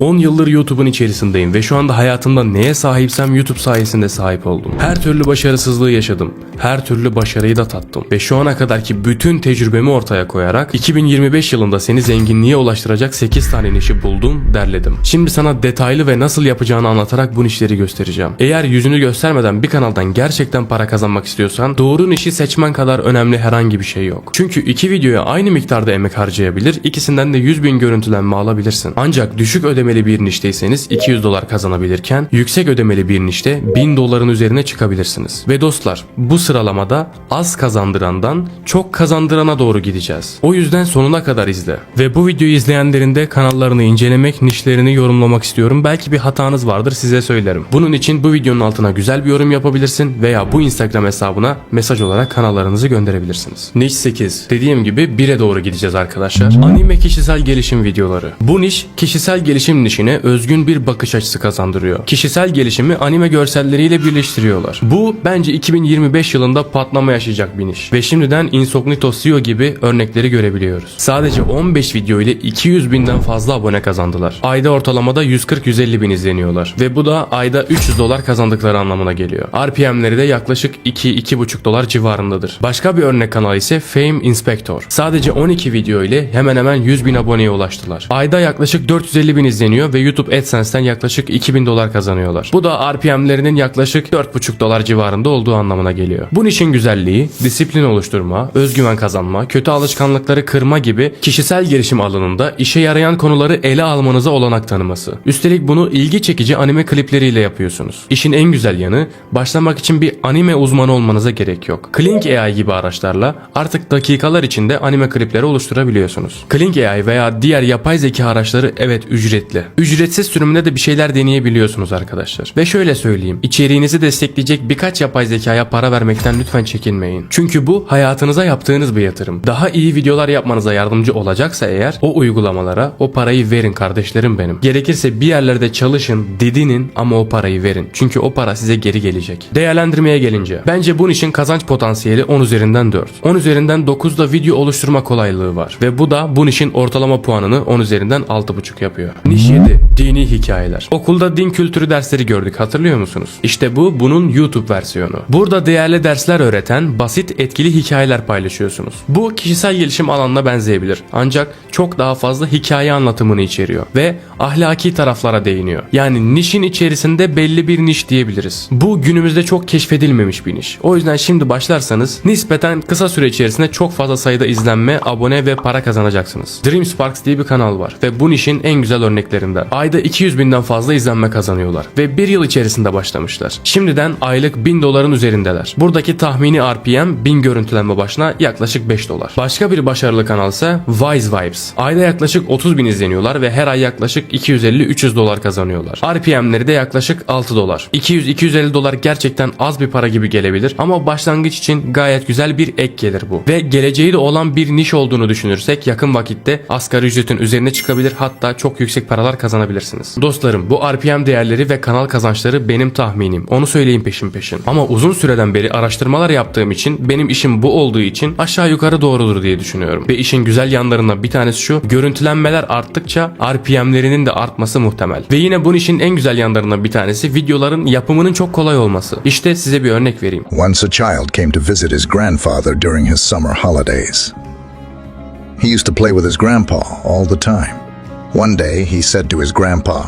10 yıldır YouTube'un içerisindeyim ve şu anda hayatımda neye sahipsem YouTube sayesinde sahip oldum. Her türlü başarısızlığı yaşadım. Her türlü başarıyı da tattım. Ve şu ana kadarki bütün tecrübemi ortaya koyarak 2025 yılında seni zenginliğe ulaştıracak 8 tane nişi buldum, derledim. Şimdi sana detaylı ve nasıl yapacağını anlatarak bu nişleri göstereceğim. Eğer yüzünü göstermeden bir kanaldan gerçekten para kazanmak istiyorsan doğru nişi seçmen kadar önemli herhangi bir şey yok. Çünkü iki videoya aynı miktarda emek harcayabilir, ikisinden de 100 bin görüntülenme alabilirsin. Ancak düşük ödemeli bir nişteyseniz 200 dolar kazanabilirken yüksek ödemeli bir nişte 1000 doların üzerine çıkabilirsiniz. Ve dostlar bu sıralamada az kazandırandan çok kazandırana doğru gideceğiz. O yüzden sonuna kadar izle. Ve bu videoyu izleyenlerin de kanallarını incelemek, nişlerini yorumlamak istiyorum. Belki bir hatanız vardır size söylerim. Bunun için bu videonun altına güzel bir yorum yapabilirsin veya bu Instagram hesabına mesaj olarak kanallarınızı gönderebilirsiniz. Niş 8. Dediğim gibi 1'e doğru gideceğiz arkadaşlar. Anime kişisel gelişim videoları. Bu niş kişisel gelişim nişine özgün bir bakış açısı kazandırıyor. Kişisel gelişimi anime görselleriyle birleştiriyorlar. Bu bence 2025 yılında patlama yaşayacak bir niş. Ve şimdiden Incognito CEO gibi örnekleri görebiliyoruz. Sadece 15 video ile 200 binden fazla abone kazandılar. Ayda ortalamada 140-150 bin izleniyorlar. Ve bu da ayda 300 dolar kazandıkları anlamına geliyor. RPM'leri de yaklaşık 2-2,5 dolar civarındadır. Başka bir örnek kanal ise Fame Inspector. Sadece 12 video ile hemen hemen 100 bin aboneye ulaştılar. Ayda yaklaşık 450 bin izleniyor ve YouTube AdSense'ten yaklaşık 2000 dolar kazanıyorlar. Bu da RPM'lerinin yaklaşık 4,5 dolar civarında olduğu anlamına geliyor. Bu işin güzelliği, disiplin oluşturma, özgüven kazanma, kötü alışkanlıkları kırma gibi kişisel gelişim alanında işe yarayan konuları ele almanıza olanak tanıması. Üstelik bunu ilgi çekici anime klipleriyle yapıyorsunuz. İşin en güzel yanı başlamak için bir anime uzmanı olmanıza gerek yok. Klink AI gibi araçlarla artık dakikalar içinde anime klipleri oluşturabiliyorsunuz. Klink AI veya diğer yapay zeka araçları evet ücretli. Ücretsiz sürümünde de bir şeyler deneyebiliyorsunuz arkadaşlar. Ve şöyle söyleyeyim. içeriğinizi destekleyecek birkaç yapay zekaya para vermekten lütfen çekinmeyin. Çünkü bu hayatınıza yaptığınız bir yatırım. Daha iyi videolar yapmanıza yardımcı olacaksa eğer o uygulamalara o parayı verin kardeşlerim benim. Gerekirse bir yerlerde çalışın, didinin ama o parayı verin. Çünkü o para size geri gelecek. Değerlendirmeye gelince bence bunun için kazanç potansiyeli 10 üzerinden 4. 10 üzerinden 9'da video oluşturma kolaylığı var. Ve bu da bunun için ortalama puanını 10 üzerinden 6.5 yapıyor. Niş 7. Dini hikayeler. Okulda din kültürü dersleri gördük hatırlıyor musunuz? İşte bu bunun YouTube versiyonu. Burada değerli dersler öğreten basit etkili hikayeler paylaşıyorsunuz. Bu kişisel gelişim alanına benzeyebilir. Ancak çok daha fazla hikaye anlatımını içeriyor ve ahlaki taraflara değiniyor. Yani nişin içerisinde belli bir niş diyebiliriz. Bu günümüzde çok keşfedilmemiş bir niş. O yüzden şimdi başlarsanız nispeten kısa süre içerisinde çok fazla sayıda izlenme, abone ve para kazanacaksınız. Dream Sparks diye bir kanal var ve bu nişin en güzel örneklerinden. Ayda 200 binden fazla izlenme kazanıyorlar ve bir yıl içerisinde başlamışlar. Şimdiden aylık 1000 doların üzerindeler. Buradaki tahmini RPM 1000 görüntülenme başına yaklaşık 5 dolar. Başka bir başarılı kanal ise Wise Vibes. Ayda yaklaşık 30 bin izleniyorlar ve her ay yaklaşık 250-300 dolar kazanıyorlar. RPM'leri de yaklaşık 6 dolar. 200-250 dolar gerçekten az bir para gibi gelebilir ama başlangıç için gayet güzel bir ek gelir bu. Ve geleceği de olan bir niş olduğunu düşünürsek yakın vakitte asgari ücretin üzerine çıkabilir hatta çok yüksek paralar kazanabilirsiniz. Dostlarım bu RPM değerleri ve kanal kazançları benim tahminim. Onu söyleyeyim peşin peşin. Ama uzun süreden beri araştırmalar yaptığım için benim işim bu olduğu için aşağı yukarı doğrudur diye düşünüyorum. Ve işin güzel yanlarından bir tanesi şu. Görüntülenmeler arttıkça RPM'lerinin de artması muhtemel. Ve yine bu işin en güzel yanlarından bir tanesi videoların yapımının çok kolay olması. İşte size bir örnek vereyim. Once a child came to visit his grandfather during his summer holidays. He used to play with his grandpa all the time. One day he said to his grandpa,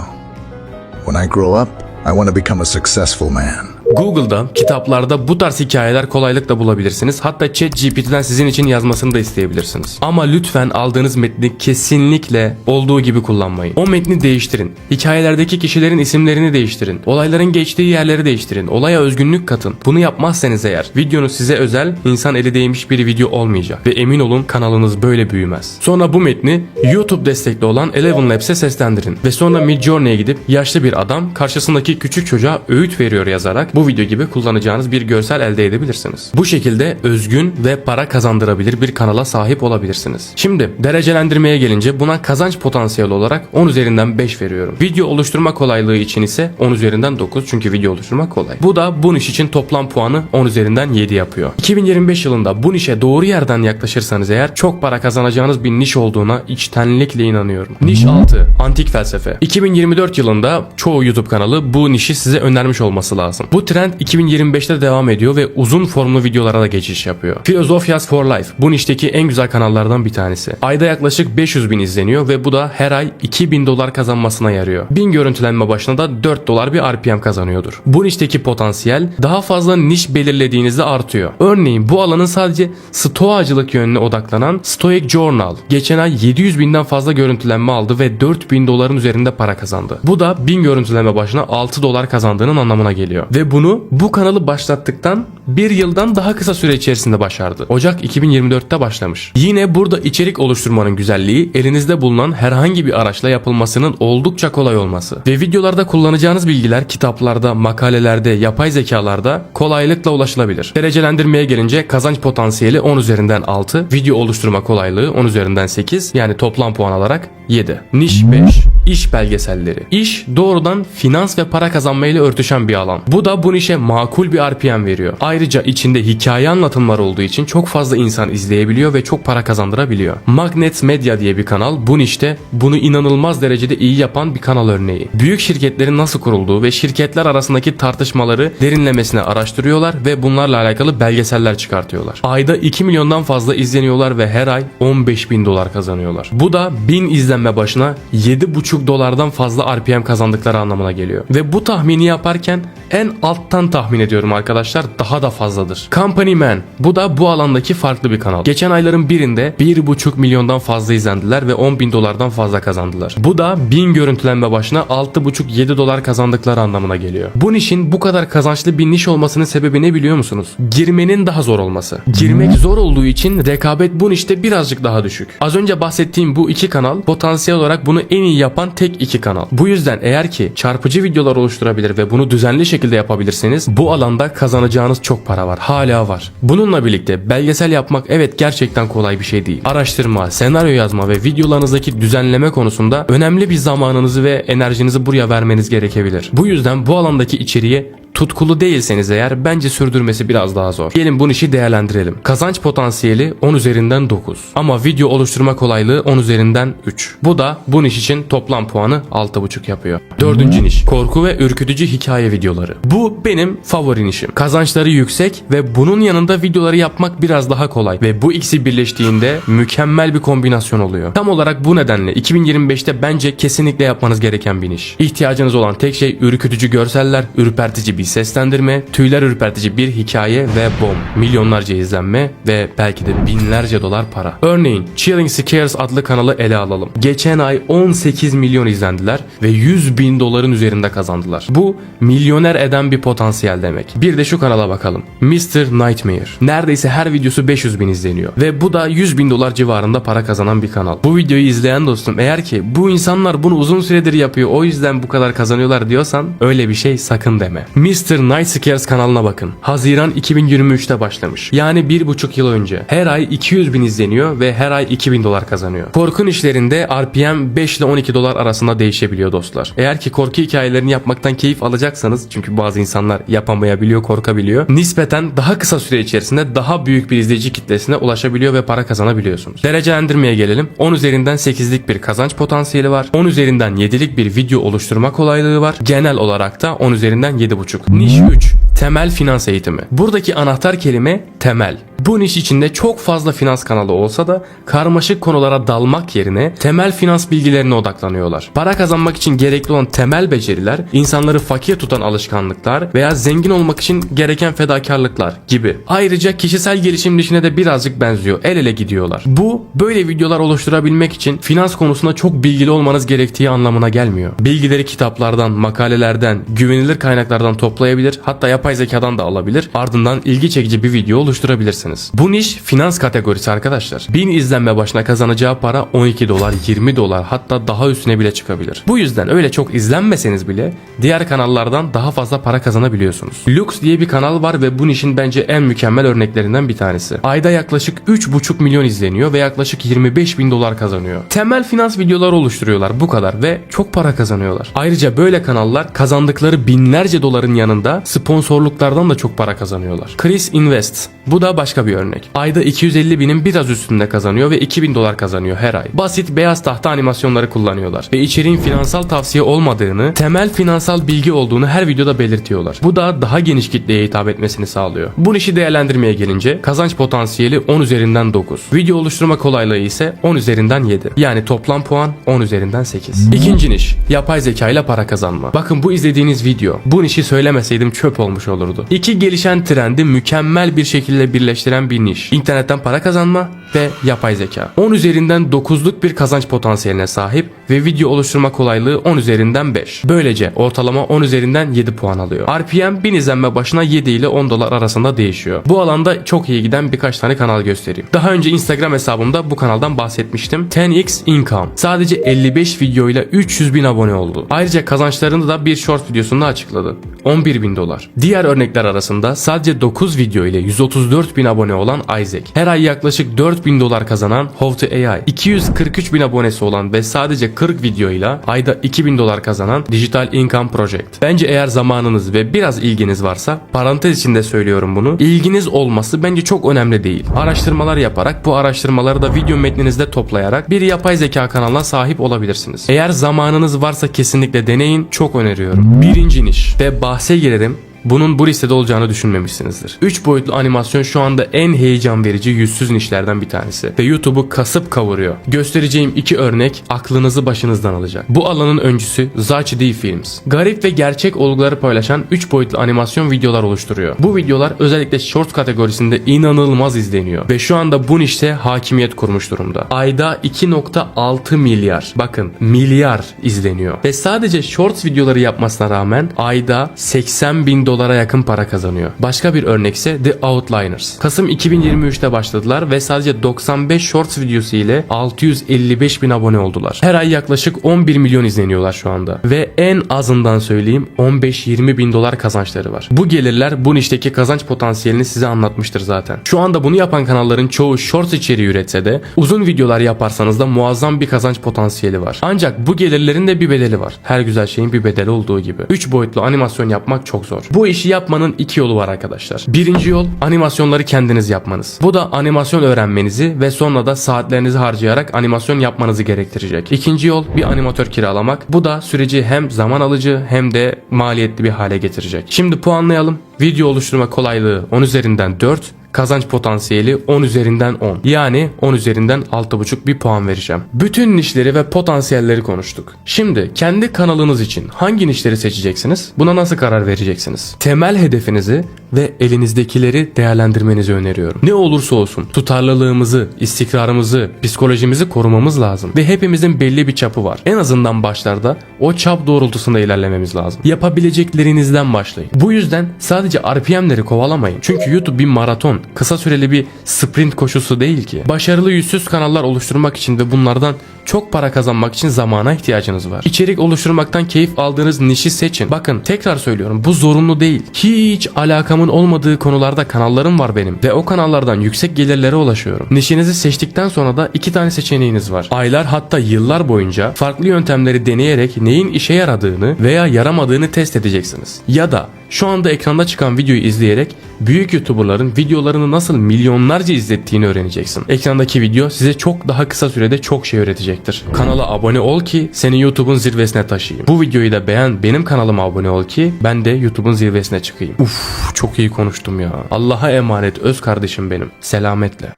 When I grow up, I want to become a successful man. Google'da, kitaplarda bu tarz hikayeler kolaylıkla bulabilirsiniz. Hatta ChatGPT'den sizin için yazmasını da isteyebilirsiniz. Ama lütfen aldığınız metni kesinlikle olduğu gibi kullanmayın. O metni değiştirin. Hikayelerdeki kişilerin isimlerini değiştirin. Olayların geçtiği yerleri değiştirin. Olaya özgünlük katın. Bunu yapmazsanız eğer videonuz size özel, insan eli değmiş bir video olmayacak. Ve emin olun kanalınız böyle büyümez. Sonra bu metni YouTube destekli olan Eleven Labs'e seslendirin. Ve sonra Midjourney'e gidip yaşlı bir adam karşısındaki küçük çocuğa öğüt veriyor yazarak bu video gibi kullanacağınız bir görsel elde edebilirsiniz. Bu şekilde özgün ve para kazandırabilir bir kanala sahip olabilirsiniz. Şimdi derecelendirmeye gelince buna kazanç potansiyeli olarak 10 üzerinden 5 veriyorum. Video oluşturma kolaylığı için ise 10 üzerinden 9 çünkü video oluşturmak kolay. Bu da bu iş için toplam puanı 10 üzerinden 7 yapıyor. 2025 yılında bu nişe doğru yerden yaklaşırsanız eğer çok para kazanacağınız bir niş olduğuna içtenlikle inanıyorum. Niş 6. Antik felsefe. 2024 yılında çoğu YouTube kanalı bu nişi size önermiş olması lazım. Bu trend 2025'te devam ediyor ve uzun formlu videolara da geçiş yapıyor. Philosophers for Life bu nişteki en güzel kanallardan bir tanesi. Ayda yaklaşık 500 bin izleniyor ve bu da her ay 2000 dolar kazanmasına yarıyor. 1000 görüntülenme başına da 4 dolar bir RPM kazanıyordur. Bu nişteki potansiyel daha fazla niş belirlediğinizde artıyor. Örneğin bu alanın sadece stoacılık yönüne odaklanan Stoic Journal geçen ay 700 binden fazla görüntülenme aldı ve 4000 doların üzerinde para kazandı. Bu da 1000 görüntülenme başına 6 dolar kazandığının anlamına geliyor. Ve bunu bu kanalı başlattıktan bir yıldan daha kısa süre içerisinde başardı. Ocak 2024'te başlamış. Yine burada içerik oluşturmanın güzelliği elinizde bulunan herhangi bir araçla yapılmasının oldukça kolay olması. Ve videolarda kullanacağınız bilgiler kitaplarda, makalelerde, yapay zekalarda kolaylıkla ulaşılabilir. Derecelendirmeye gelince kazanç potansiyeli 10 üzerinden 6, video oluşturma kolaylığı 10 üzerinden 8 yani toplam puan alarak 7. Niş 5. İş belgeselleri. İş doğrudan finans ve para kazanmayla örtüşen bir alan. Bu da bu işe makul bir RPM veriyor. Ayrıca içinde hikaye anlatımlar olduğu için çok fazla insan izleyebiliyor ve çok para kazandırabiliyor. Magnet Media diye bir kanal bu nişte bunu inanılmaz derecede iyi yapan bir kanal örneği. Büyük şirketlerin nasıl kurulduğu ve şirketler arasındaki tartışmaları derinlemesine araştırıyorlar ve bunlarla alakalı belgeseller çıkartıyorlar. Ayda 2 milyondan fazla izleniyorlar ve her ay 15 bin dolar kazanıyorlar. Bu da 1000 izlenme başına 7,5 dolardan fazla RPM kazandıkları anlamına geliyor. Ve bu tahmini yaparken en alttan tahmin ediyorum arkadaşlar daha da fazladır. Company Man bu da bu alandaki farklı bir kanal. Geçen ayların birinde 1,5 milyondan fazla izlendiler ve 10 bin dolardan fazla kazandılar. Bu da 1000 görüntülenme başına 6,5-7 dolar kazandıkları anlamına geliyor. Bu nişin bu kadar kazançlı bir niş olmasının sebebi ne biliyor musunuz? Girmenin daha zor olması. Girmek zor olduğu için rekabet bu nişte birazcık daha düşük. Az önce bahsettiğim bu iki kanal potansiyel olarak bunu en iyi yapan tek iki kanal. Bu yüzden eğer ki çarpıcı videolar oluşturabilir ve bunu düzenli şekilde yapabilirseniz bu alanda kazanacağınız çok para var. Hala var. Bununla birlikte belgesel yapmak evet gerçekten kolay bir şey değil. Araştırma, senaryo yazma ve videolarınızdaki düzenleme konusunda önemli bir zamanınızı ve enerjinizi buraya vermeniz gerekebilir. Bu yüzden bu alandaki içeriğe tutkulu değilseniz eğer bence sürdürmesi biraz daha zor. Gelin bu işi değerlendirelim. Kazanç potansiyeli 10 üzerinden 9. Ama video oluşturma kolaylığı 10 üzerinden 3. Bu da bu niş için toplam puanı 6.5 yapıyor. Dördüncü niş. Korku ve ürkütücü hikaye videoları. Bu benim favori nişim. Kazançları yüksek ve bunun yanında videoları yapmak biraz daha kolay. Ve bu ikisi birleştiğinde mükemmel bir kombinasyon oluyor. Tam olarak bu nedenle 2025'te bence kesinlikle yapmanız gereken bir niş. İhtiyacınız olan tek şey ürkütücü görseller, ürpertici bir seslendirme, tüyler ürpertici bir hikaye ve bom. Milyonlarca izlenme ve belki de binlerce dolar para. Örneğin Chilling Scares adlı kanalı ele alalım. Geçen ay 18 milyon izlendiler ve 100 bin doların üzerinde kazandılar. Bu milyoner eden bir potansiyel demek. Bir de şu kanala bakalım. Mr. Nightmare. Neredeyse her videosu 500 bin izleniyor. Ve bu da 100 bin dolar civarında para kazanan bir kanal. Bu videoyu izleyen dostum eğer ki bu insanlar bunu uzun süredir yapıyor o yüzden bu kadar kazanıyorlar diyorsan öyle bir şey sakın deme. Mr. Night Scares kanalına bakın. Haziran 2023'te başlamış. Yani bir buçuk yıl önce. Her ay 200 bin izleniyor ve her ay 2000 dolar kazanıyor. Korkun işlerinde RPM 5 ile 12 dolar arasında değişebiliyor dostlar. Eğer ki korku hikayelerini yapmaktan keyif alacaksanız çünkü bazı insanlar yapamayabiliyor, korkabiliyor. Nispeten daha kısa süre içerisinde daha büyük bir izleyici kitlesine ulaşabiliyor ve para kazanabiliyorsunuz. Derecelendirmeye gelelim. 10 üzerinden 8'lik bir kazanç potansiyeli var. 10 üzerinden 7'lik bir video oluşturma kolaylığı var. Genel olarak da 10 üzerinden 7.5. Niş 3. Temel finans eğitimi. Buradaki anahtar kelime temel. Bu niş içinde çok fazla finans kanalı olsa da karmaşık konulara dalmak yerine temel finans bilgilerine odaklanıyorlar. Para kazanmak için gerekli olan temel beceriler, insanları fakir tutan alışkanlıklar veya zengin olmak için gereken fedakarlıklar gibi. Ayrıca kişisel gelişim dişine de birazcık benziyor. El ele gidiyorlar. Bu böyle videolar oluşturabilmek için finans konusunda çok bilgili olmanız gerektiği anlamına gelmiyor. Bilgileri kitaplardan, makalelerden, güvenilir kaynaklardan toplayabilir, hatta yapay zekadan da alabilir. Ardından ilgi çekici bir video oluşturabilirsiniz. İzlemelisiniz. Bu niş finans kategorisi arkadaşlar. 1000 izlenme başına kazanacağı para 12 dolar, 20 dolar hatta daha üstüne bile çıkabilir. Bu yüzden öyle çok izlenmeseniz bile diğer kanallardan daha fazla para kazanabiliyorsunuz. Lux diye bir kanal var ve bu nişin bence en mükemmel örneklerinden bir tanesi. Ayda yaklaşık 3,5 milyon izleniyor ve yaklaşık 25 bin dolar kazanıyor. Temel finans videoları oluşturuyorlar bu kadar ve çok para kazanıyorlar. Ayrıca böyle kanallar kazandıkları binlerce doların yanında sponsorluklardan da çok para kazanıyorlar. Chris Invest bu da başka bir örnek. Ayda 250 binin biraz üstünde kazanıyor ve 2000 dolar kazanıyor her ay. Basit beyaz tahta animasyonları kullanıyorlar ve içeriğin finansal tavsiye olmadığını, temel finansal bilgi olduğunu her videoda belirtiyorlar. Bu da daha geniş kitleye hitap etmesini sağlıyor. Bu işi değerlendirmeye gelince kazanç potansiyeli 10 üzerinden 9. Video oluşturma kolaylığı ise 10 üzerinden 7. Yani toplam puan 10 üzerinden 8. İkinci niş yapay zeka ile para kazanma. Bakın bu izlediğiniz video bu nişi söylemeseydim çöp olmuş olurdu. İki gelişen trendi mükemmel bir şekilde birleştiren bir niş. İnternetten para kazanma ve yapay zeka. 10 üzerinden 9'luk bir kazanç potansiyeline sahip ve video oluşturma kolaylığı 10 üzerinden 5. Böylece ortalama 10 üzerinden 7 puan alıyor. RPM 1000 izlenme başına 7 ile 10 dolar arasında değişiyor. Bu alanda çok iyi giden birkaç tane kanal göstereyim. Daha önce Instagram hesabımda bu kanaldan bahsetmiştim. 10x Income. Sadece 55 videoyla 300 bin abone oldu. Ayrıca kazançlarını da bir short videosunda açıkladı. 11 bin dolar. Diğer örnekler arasında sadece 9 video ile 134 bin abone olan Isaac. Her ay yaklaşık 4 bin dolar kazanan How AI. 243 bin abonesi olan ve sadece 40 video ile ayda 2000 dolar kazanan Digital Income Project. Bence eğer zamanınız ve biraz ilginiz varsa parantez içinde söylüyorum bunu. İlginiz olması bence çok önemli değil. Araştırmalar yaparak bu araştırmaları da video metninizde toplayarak bir yapay zeka kanalına sahip olabilirsiniz. Eğer zamanınız varsa kesinlikle deneyin. Çok öneriyorum. Birinci niş ve bahse girerim. Bunun bu listede olacağını düşünmemişsinizdir. 3 boyutlu animasyon şu anda en heyecan verici yüzsüz nişlerden bir tanesi ve YouTube'u kasıp kavuruyor. Göstereceğim iki örnek aklınızı başınızdan alacak. Bu alanın öncüsü Zachi D Films. Garip ve gerçek olguları paylaşan 3 boyutlu animasyon videolar oluşturuyor. Bu videolar özellikle short kategorisinde inanılmaz izleniyor ve şu anda bu nişte hakimiyet kurmuş durumda. Ayda 2.6 milyar bakın milyar izleniyor ve sadece short videoları yapmasına rağmen ayda 80 bin dolara yakın para kazanıyor. Başka bir örnek ise The Outliners. Kasım 2023'te başladılar ve sadece 95 shorts videosu ile 655 bin abone oldular. Her ay yaklaşık 11 milyon izleniyorlar şu anda. Ve en azından söyleyeyim 15-20 bin dolar kazançları var. Bu gelirler bu nişteki kazanç potansiyelini size anlatmıştır zaten. Şu anda bunu yapan kanalların çoğu shorts içeriği üretse de uzun videolar yaparsanız da muazzam bir kazanç potansiyeli var. Ancak bu gelirlerin de bir bedeli var. Her güzel şeyin bir bedeli olduğu gibi. 3 boyutlu animasyon yapmak çok zor. Bu işi yapmanın iki yolu var arkadaşlar. Birinci yol animasyonları kendiniz yapmanız. Bu da animasyon öğrenmenizi ve sonra da saatlerinizi harcayarak animasyon yapmanızı gerektirecek. İkinci yol bir animatör kiralamak. Bu da süreci hem zaman alıcı hem de maliyetli bir hale getirecek. Şimdi puanlayalım. Video oluşturma kolaylığı 10 üzerinden 4, kazanç potansiyeli 10 üzerinden 10. Yani 10 üzerinden 6.5 bir puan vereceğim. Bütün nişleri ve potansiyelleri konuştuk. Şimdi kendi kanalınız için hangi nişleri seçeceksiniz? Buna nasıl karar vereceksiniz? Temel hedefinizi ve elinizdekileri değerlendirmenizi öneriyorum. Ne olursa olsun tutarlılığımızı, istikrarımızı, psikolojimizi korumamız lazım. Ve hepimizin belli bir çapı var. En azından başlarda o çap doğrultusunda ilerlememiz lazım. Yapabileceklerinizden başlayın. Bu yüzden sadece RPM'leri kovalamayın. Çünkü YouTube bir maraton, kısa süreli bir sprint koşusu değil ki. Başarılı yüzsüz kanallar oluşturmak için ve bunlardan çok para kazanmak için zamana ihtiyacınız var. İçerik oluşturmaktan keyif aldığınız nişi seçin. Bakın tekrar söylüyorum bu zorunlu değil. Hiç alakamın olmadığı konularda kanallarım var benim ve o kanallardan yüksek gelirlere ulaşıyorum. Nişinizi seçtikten sonra da iki tane seçeneğiniz var. Aylar hatta yıllar boyunca farklı yöntemleri deneyerek neyin işe yaradığını veya yaramadığını test edeceksiniz. Ya da şu anda ekranda çıkan videoyu izleyerek büyük YouTuber'ların videolarını nasıl milyonlarca izlettiğini öğreneceksin. Ekrandaki video size çok daha kısa sürede çok şey öğretecektir. Kanala abone ol ki seni YouTube'un zirvesine taşıyayım. Bu videoyu da beğen, benim kanalıma abone ol ki ben de YouTube'un zirvesine çıkayım. Uf çok iyi konuştum ya. Allah'a emanet öz kardeşim benim. Selametle.